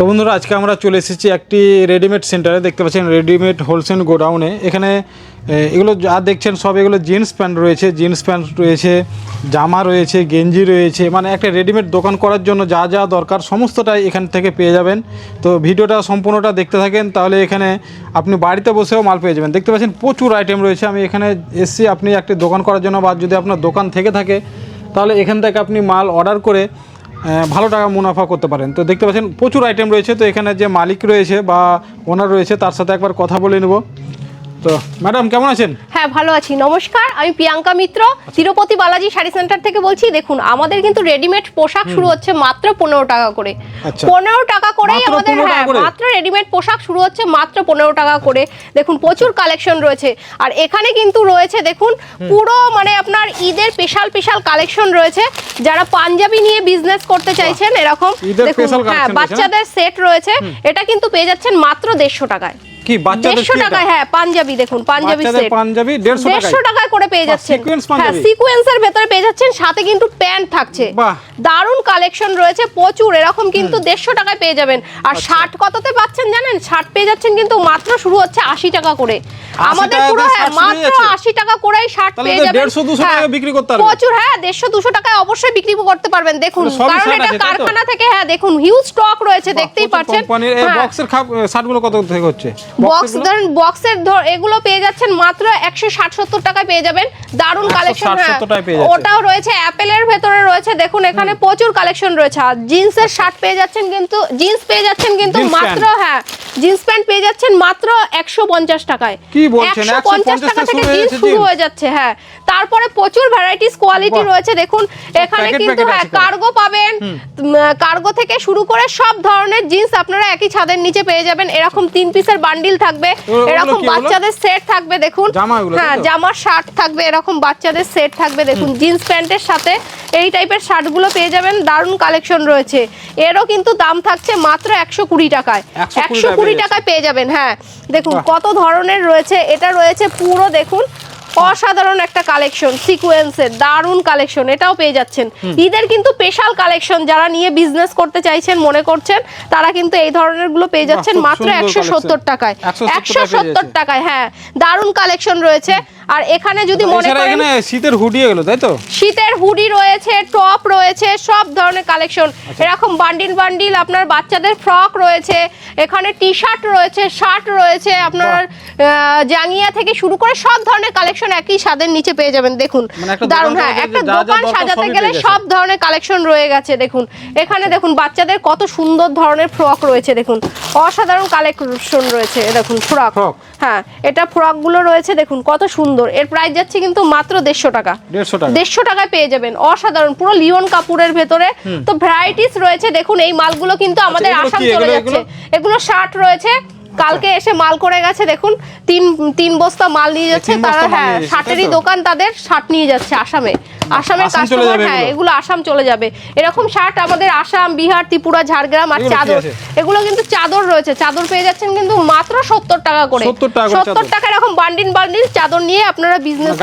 তো বন্ধুরা, আজকে আমরা চলে এসেছি একটি রেডিমেড সেন্টারে দেখতে পাচ্ছেন রেডিমেড হোলসেল গোডাউনে এখানে এগুলো যা দেখছেন সব এগুলো জিন্স প্যান্ট রয়েছে। জিন্স প্যান্ট রয়েছে, জামা রয়েছে, গেঞ্জি রয়েছে। মানে একটা রেডিমেড দোকান করার জন্য যা যা দরকার সমস্তটাই এখান থেকে পেয়ে যাবেন। তো ভিডিওটা সম্পূর্ণটা দেখতে থাকেন, তাহলে এখানে আপনি বাড়িতে বসেও মাল পেয়ে যাবেন। দেখতে পাচ্ছেন, প্রচুর আইটেম রয়েছে। আমি এখানে এসছি, আপনি একটি দোকান করার জন্য বা যদি আপনার দোকান থেকে থাকে, তাহলে এখান থেকে আপনি মাল অর্ডার করে ভালো টাকা মুনাফা করতে পারেন। তো দেখতে পাচ্ছেন প্রচুর আইটেম রয়েছে। তো এখানে যে মালিক রয়েছে বা ওনার রয়েছে, তার সাথে একবার কথা বলে নেব। তো ম্যাডাম কেমন আছেন? হ্যাঁ ভালো আছি। নমস্কার আমি প্রিয়াঙ্কা মিত্র তিরুপতি বালাজি শাড়ি সেন্টার থেকে বলছি দেখুন আমাদের কিন্তু রেডিমেড পোশাক শুরু হচ্ছে মাত্র পনেরো টাকা করে। আচ্ছা। পনেরো টাকা করেই আমাদের হ্যাঁ মাত্র রেডিমেড পোশাক শুরু হচ্ছে মাত্র পনেরো টাকা করে। দেখুন প্রচুর কালেকশন রয়েছে। আর এখানে কিন্তু রয়েছে দেখুন পুরো মানে আপনার ঈদের স্পেশাল স্পেশাল কালেকশন রয়েছে। যারা পাঞ্জাবি নিয়ে বিজনেস করতে চাইছেন এরকম দেখুন হ্যাঁ? বাচ্চাদের সেট রয়েছে। এটা কিন্তু পেয়ে যাচ্ছেন মাত্র দেড়শো টাকায়। কি বাচ্চাদের দেড়শো টাকা হ্যাঁ পাঞ্জাবি দেখুন পাঞ্জাবি সেট পাঞ্জাবি দেড়শো টাকায় দেড়শো টাকায়? করে পেয়ে যাচ্ছেন যাচ্ছেন। পাঞ্জাবি হ্যাঁ সিকোয়েন্সের ভেতরে পেয়ে যাচ্ছেন সাথে কিন্তু প্যান্ট থাকছে। দারুণ দারুণ কালেকশন রয়েছে প্রচুর এরকম কিন্তু দেড়শো টাকায় পেয়ে যাবেন। আর আচ্ছা। শার্ট কততে পাচ্ছেন জানেন? শার্ট পেয়ে যাচ্ছেন কিন্তু মাত্র শুরু হচ্ছে আশি টাকা করে। আমাদের টাকা পুরো হ্যাঁ মাত্র যাচ্ছে? আশি টাকা করেই শার্ট পেয়ে যাবেন 150 200 হ্যাঁ, টাকায় বিক্রি করতে পারবেন। প্রচুর হ্যাঁ দেড়শো দুশো টাকায় অবশ্যই বিক্রি করতে পারবেন দেখুন কারণ এটা? কারখানা থেকে হ্যাঁ দেখুন হিউজ স্টক রয়েছে দেখতেই পাচ্ছেন কোম্পানির এই হ্যাঁ। বক্সের খাপ শার্টগুলো কত থেকে হচ্ছে বক্স ধরেন বক্সের ধর এগুলো পেয়ে যাচ্ছেন মাত্র একশো ষাট সত্তর টাকায় পেয়ে যাবেন দারুণ কালেকশন 70 যাচ্ছে। ওটাও রয়েছে অ্যাপেলের ভেতরে রয়েছে দেখুন এখানে প্রচুর কালেকশন রয়েছে আর জিন্সের শার্ট পেয়ে যাচ্ছেন কিন্তু জিন্স পেয়ে যাচ্ছেন কিন্তু মাত্র হ্যাঁ জিন্স প্যান্ট পেয়ে যাচ্ছেন মাত্র একশো পঞ্চাশ টাকায়। কি বলছেন? 150 টাকা থেকে জিন্স শুরু হয়ে যাচ্ছে হ্যাঁ। তারপরে প্রচুর ভ্যারাইটিস কোয়ালিটি রয়েছে দেখুন এখানে কিন্তু হ্যাঁ কার্গো পাবেন কার্গো থেকে শুরু করে সব ধরনের জিন্স আপনারা একই ছাদের নিচে পেয়ে যাবেন। এরকম তিন পিসের বান্ডিল থাকবে এরকম বাচ্চাদের সেট থাকবে দেখুন। হ্যাঁ জামার শার্ট থাকবে এরকম বাচ্চাদের সেট থাকবে দেখুন জিন্স প্যান্টের সাথে এই টাইপের শার্টগুলো পেয়ে যাবেন দারুণ কালেকশন রয়েছে। এরও কিন্তু দাম থাকছে মাত্র একশো কুড়ি টাকায়। একশো কুড়ি টাকায় পেয়ে যাবেন হ্যাঁ। দেখুন কত ধরনের রয়েছে এটা রয়েছে পুরো দেখুন অসাধারণ একটা কালেকশন সিকোয়েন্সের দারুণ কালেকশন এটাও পেয়ে যাচ্ছেন। ঈদের কিন্তু স্পেশাল কালেকশন যারা নিয়ে বিজনেস করতে চাইছেন মনে করছেন তারা কিন্তু এই ধরনেরগুলো পেয়ে যাচ্ছেন মাত্র একশো সত্তর টাকায়। একশো সত্তর টাকায় হ্যাঁ দারুণ কালেকশন রয়েছে। আর এখানে যদি মনে করেন শীতের হুডি এগুলো তাই তো? শীতের হুডি রয়েছে টপ রয়েছে সব ধরনের কালেকশন আচ্ছা। এরকম বান্ডিল বান্ডিল আপনার বাচ্চাদের ফ্রক রয়েছে এখানে টি শার্ট রয়েছে শার্ট রয়েছে আপনার জাঙ্গিয়া থেকে শুরু করে সব ধরনের কালেকশন একই স্বাদের নিচে পেয়ে যাবেন দেখুন। মানে দারুণ হ্যাঁ একটা দোকান সাজাতে গেলে সব ধরনের কালেকশন রয়ে গেছে দেখুন। এখানে দেখুন বাচ্চাদের কত সুন্দর ধরনের ফ্রক রয়েছে দেখুন। অসাধারণ কালেকশন রয়েছে দেখুন ফ্রক। হ্যাঁ এটা ফ্রকগুলো রয়েছে দেখুন কত সুন্দর। এর প্রাইস যাচ্ছে কিন্তু মাত্র দেড়শো টাকা। দেড়শো টাকায় পেয়ে যাবেন অসাধারণ পুরো লিওন কাপুরের ভেতরে। তো ভ্যারাইটিস রয়েছে দেখুন এই মালগুলো কিন্তু আমাদের আসাম চলে যাচ্ছে। এগুলো? শার্ট রয়েছে কালকে এসে মাল করে গেছে দেখুন তিন তিন বস্তা মাল নিয়ে যাচ্ছে তারা হ্যাঁ শার্টেরই দোকান তাদের শার্ট নিয়ে যাচ্ছে আসামে। আসামের আসাম কাস্টমার হ্যাঁ এগুলো? আসাম চলে যাবে। এরকম শার্ট আমাদের আসাম বিহার ত্রিপুরা ঝাড়গ্রাম আর চাদর। এগুলো কিন্তু চাদর রয়েছে চাদর পেয়ে যাচ্ছেন কিন্তু মাত্র সত্তর টাকা করে। 70 টাকা করে সত্তর টাকা এরকম বান্ডিল বান্ডিল চাদর নিয়ে আপনারা বিজনেস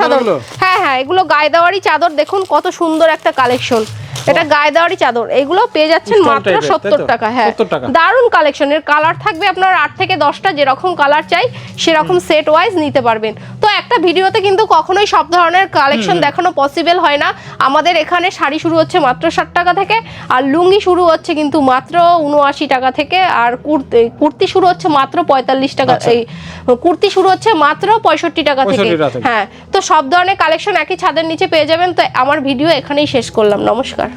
চাদরগুলো? হ্যাঁ হ্যাঁ এগুলো গায়ে দেওয়ারই চাদর দেখুন কত সুন্দর একটা কালেকশন এটা গায়ে দেওয়ারই চাদর। এগুলো পেয়ে যাচ্ছেন মাত্র সত্তর টাকা হ্যাঁ। 70 টাকা। দারুণ কালেকশন এর কালার থাকবে আপনার আট থেকে দশটা যেরকম কালার চাই সেরকম সেট ওয়াইজ নিতে পারবেন। তো একটা ভিডিওতে কিন্তু কখনোই সব ধরনের কালেকশন দেখানো পসিবল হয় না। আমাদের এখানে শাড়ি শুরু হচ্ছে মাত্র ষাট টাকা থেকে আর লুঙ্গি শুরু হচ্ছে কিন্তু মাত্র উনআশি টাকা থেকে আর কুর্তি কুর্তি শুরু হচ্ছে মাত্র পঁয়তাল্লিশ টাকা আচ্ছা। এই কুর্তি শুরু হচ্ছে মাত্র পঁয়ষট্টি টাকা থেকে। 65 টাকা থেকে। হ্যাঁ তো সব ধরনের কালেকশন একই ছাদের নিচে পেয়ে যাবেন। তো আমার ভিডিও এখানেই শেষ করলাম। নমস্কার।